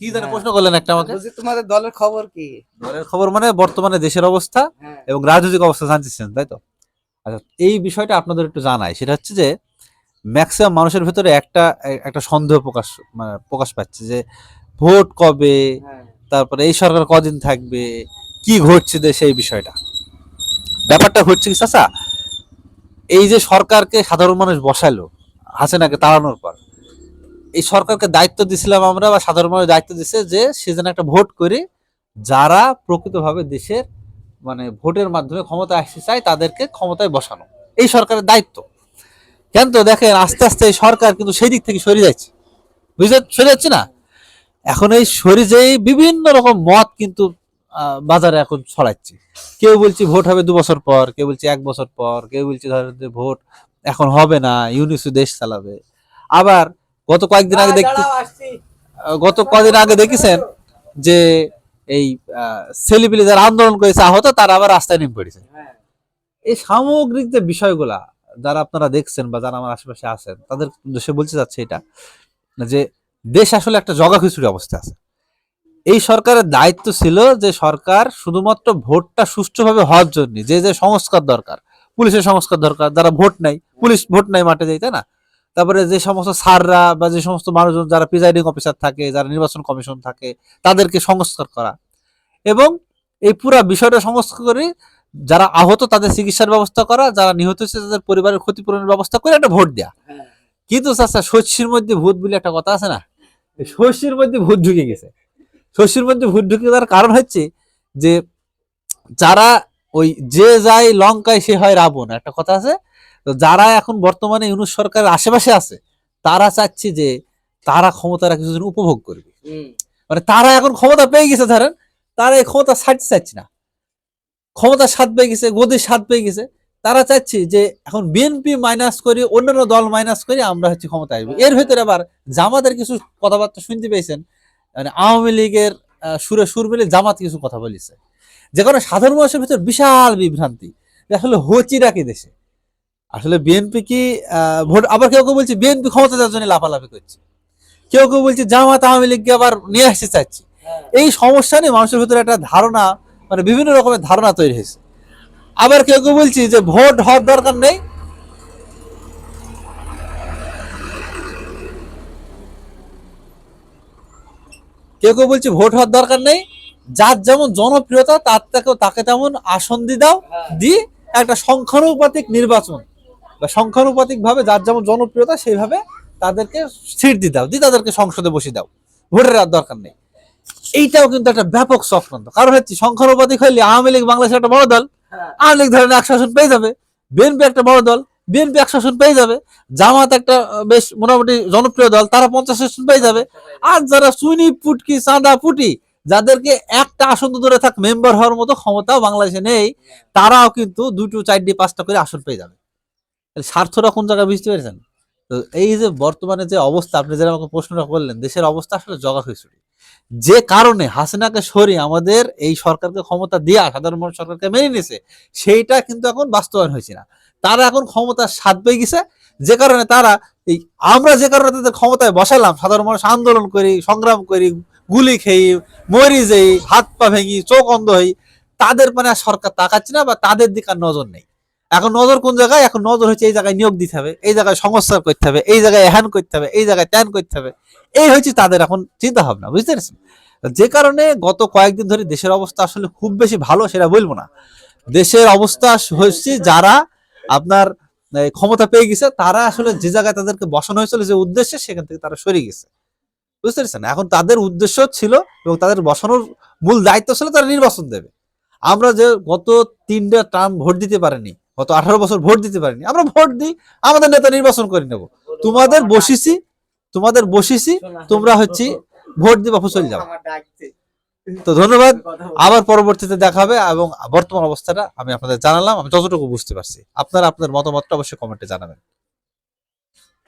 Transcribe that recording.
কি জানি হ্যাঁ। প্রশ্ন করলেন একটা আমাকে? তোমাদের দলের খবর কি? দলের খবর মানে বর্তমানে দেশের অবস্থা হ্যাঁ। এবং রাজনৈতিক অবস্থা জানতেছেন তাই তো? আচ্ছা এই বিষয়টা আপনাদের একটু জানাই। সেটা হচ্ছে যে ম্যাক্সিমাম মানুষের ভেতরে একটা একটা সন্দেহ প্রকাশ মানে প্রকাশ পাচ্ছে যে ভোট কবে? হ্যাঁ। তারপরে এই সরকার কদিন থাকবে? কি ঘটছে দেশে এই বিষয়টা? ব্যাপারটা হচ্ছে কি চাচা? এই যে সরকারকে সাধারণ মানুষ বসালো হাসিনাকে তাড়ানোর পর এই সরকারকে দায়িত্ব দিছিলাম আমরা, বা সাধারণ মানুষ দায়িত্ব দিছে যে সে যেন একটা ভোট করে যারা প্রকৃতভাবে দেশের মানে ভোটের মাধ্যমে ক্ষমতা আসতে চায়, তাদেরকে ক্ষমতায় বসানো। এই সরকারের দায়িত্ব। কেন তো দেখেন, আস্তে আস্তে এই সরকার কিন্তু সেই দিক থেকে সরে যাচ্ছে। বুঝতে সরে যাচ্ছে না? এখন এই সরে যেই বিভিন্ন রকম মত কিন্তু বাজারে এখন ছড়াচ্ছে। কেউ বলছে ভোট হবে দু বছর পর, কেউ বলছে এক বছর পর, কেউ বলছে ধরেন যে ভোট এখন হবে না ইউনিসু দেশ চালাবে। আবার গত কয়েকদিন আগে দেখতে। আহ, গত কদিন আগে দেখেছেন যে এই ছেলেপিলে যারা আন্দোলন করেছে আহত তারা আবার রাস্তায় নেমে পড়েছে। হ্যাঁ। এই সামগ্রিক যে বিষয়গুলা যারা আপনারা দেখছেন বা যারা আমার আশেপাশে আছেন তাদের দেশে বলতে যাচ্ছে এটা যে দেশ আসলে একটা জগা খিচুড়ি অবস্থা আছে। এই সরকারের দায়িত্ব ছিল যে সরকার শুধুমাত্র ভোটটা সুষ্ঠুভাবে হওয়ার জন্য যে যে সংস্কার দরকার পুলিশের সংস্কার দরকার যারা ভোট নাই পুলিশ ভোট নাই মাঠে যাই তাই না? তারপরে যে সমস্ত সাররা বা যে সমস্ত মানুষজন যারা প্রিজাইডিং অফিসার থাকে যারা নির্বাচন কমিশন থাকে তাদেরকে সংস্কার করা। এবং এই পুরা বিষয়টা সংস্কার করে যারা আহত তাদের চিকিৎসার ব্যবস্থা করা যারা নিহত হয়েছে তাদের পরিবারের ক্ষতিপূরণের ব্যবস্থা করে একটা ভোট দেয়া। হ্যাঁ। কিন্তু চাচা শস্যের মধ্যে ভূত বলে একটা কথা আছে না? শস্যের মধ্যে ভূত ঢুকে গেছে। শস্যের মধ্যে ভূত ঢুকে যাওয়ার কারণ হচ্ছে যে যারা ওই যে যায় লঙ্কায় সে হয় রাবণ একটা কথা আছে? তো যারা এখন বর্তমানে ইউনুস সরকারের আশেপাশে আছে তারা চাচ্ছে যে তারা ক্ষমতাটা কিছুদিন উপভোগ করবে। মানে তারা এখন ক্ষমতা পেয়ে গেছে ধরেন তারা এই ক্ষমতা ছাড়তে চাচ্ছে না। ক্ষমতা স্বাদ পেয়ে গেছে গদির স্বাদ পেয়ে গেছে। তারা চাচ্ছে যে এখন বিএনপি মাইনাস করে অন্যান্য দল মাইনাস করে আমরা হচ্ছে ক্ষমতা আসব। এর ভেতরে আবার জামাতের কিছু কথাবার্তা শুনতে পেয়েছেন। মানে আওয়ামী লীগের সুরে সুর মিলে জামাত কিছু কথা বলেছে। যে কারণে সাধারণ মানুষের ভিতর বিশাল বিভ্রান্তি। আসলে হচিরা কি দেশে? আসলে বিএনপি কি ভোট আবার কেউ কেউ বলছে বিএনপি ক্ষমতা দেওয়ার জন্য লাফালাফি করছে। কেউ কেউ বলছে জামাত আওয়ামী লীগকে আবার নিয়ে আসতে চাচ্ছে হ্যাঁ। এই সমস্যা নিয়ে মানুষের ভিতরে একটা ধারণা মানে বিভিন্ন রকমের ধারণা তৈরি হয়েছে। আবার কেউ কেউ বলছি যে ভোট হওয়ার দরকার নেই। কেউ কেউ বলছে ভোট হওয়ার দরকার নেই। যার যেমন জনপ্রিয়তা তার থেকে তাকে তেমন আসন দিয়ে দাও হ্যাঁ। দিয়ে একটা সংখ্যানুপাতিক নির্বাচন। বা সংখ্যানুপাতিক ভাবে যার যেমন জনপ্রিয়তা সেইভাবে তাদেরকে সিট দিয়ে দাও দিয়ে তাদেরকে সংসদে বসে দাও। ভোটের আর দরকার নেই। এইটাও কিন্তু একটা ব্যাপক চক্রান্ত কারণ হচ্ছে সংখ্যানুপাতিক হইলে আওয়ামী লীগ বাংলাদেশের একটা বড় দল হ্যাঁ। আওয়ামী লীগ ধরেন একশো আসন পেয়ে যাবে বিএনপি একটা বড় দল বিএনপি একশো আসন পেয়ে যাবে জামাত একটা বেশ মোটামুটি জনপ্রিয় দল তারা পঞ্চাশ আসন পেয়ে যাবে। আর যারা সুইনি পুটকি চাঁদা পুটি যাদেরকে একটা আসন তো ধরে থাক মেম্বার হওয়ার মতো ক্ষমতা বাংলাদেশে নেই তারাও কিন্তু দুটো চারটি পাঁচটা করে আসন পেয়ে যাবে। স্বার্থটা কোন জায়গায় বুঝতে পেরেছেন? তো এই যে বর্তমানে যে অবস্থা, আপনি যেটা আমাকে প্রশ্নটা করলেন, দেশের অবস্থা আসলে জগা খিচুড়ি যে কারণে হাসিনাকে সরিয়ে আমাদের এই সরকারকে ক্ষমতা দেওয়া সাধারণ মানুষ সরকারকে মেনে নিয়েছে, সেইটা কিন্তু এখন বাস্তবায়ন হয়েছে না। তারা এখন ক্ষমতার স্বাদ পেয়ে গেছে, যে কারণে তারা এই আমরা যে কারণে তাদের ক্ষমতায় বসালাম সাধারণ মানুষ আন্দোলন করি, সংগ্রাম করি, গুলি খেয়ে মরি যেই, হাত পা ভেঙি, চোখ অন্ধ হই, তাদের মানে সরকার তাকাচ্ছে না বা তাদের দিকে নজর নেই। এখন নজর কোন জায়গায়? এখন নজর হচ্ছে এই জায়গায় নিয়োগ দিতে হবে, এই জায়গায় সংস্কার করতে হবে, এই জায়গায় হ্যান করতে হবে, এই জায়গায় ত্যান করতে হবে। এই হচ্ছে তাদের এখন চিন্তা ভাবনা, বুঝতে পেরেছেন? যে কারণে গত কয়েকদিন ধরে দেশের অবস্থা আসলে খুব বেশি ভালো সেটা বলব না। দেশের অবস্থা হচ্ছে যারা আপনার ক্ষমতা পেয়ে গেছে, তারা আসলে যে জায়গায় তাদেরকে বসানো হয়েছিল যে উদ্দেশ্যে সেখান থেকে তারা সরে গেছে। বুঝতে পেরেছেন? এখন তাদের উদ্দেশ্য ছিল এবং তাদের বসানোর মূল দায়িত্ব ছিল তারা নির্বাচন দেবে। আমরা যে গত তিনটা টার্ম ভোট দিতে পারিনি গত আঠারো বছর ভোট দিতে পারিনি। আমরা ভোট দিই, আমাদের নেতা নির্বাচন করে নেব। তোমাদের বসিছি তোমাদের বসিছি তোমরা হচ্ছে ভোট দিবা ফসল যাও। তো ধন্যবাদ, আবার পরবর্তীতে দেখা হবে এবং বর্তমান অবস্থাটা আমি আপনাদের জানালাম, আমি যতটুকু বুঝতে পারছি। আপনারা আপনার মতামতটা অবশ্যই কমেন্টে জানাবেন।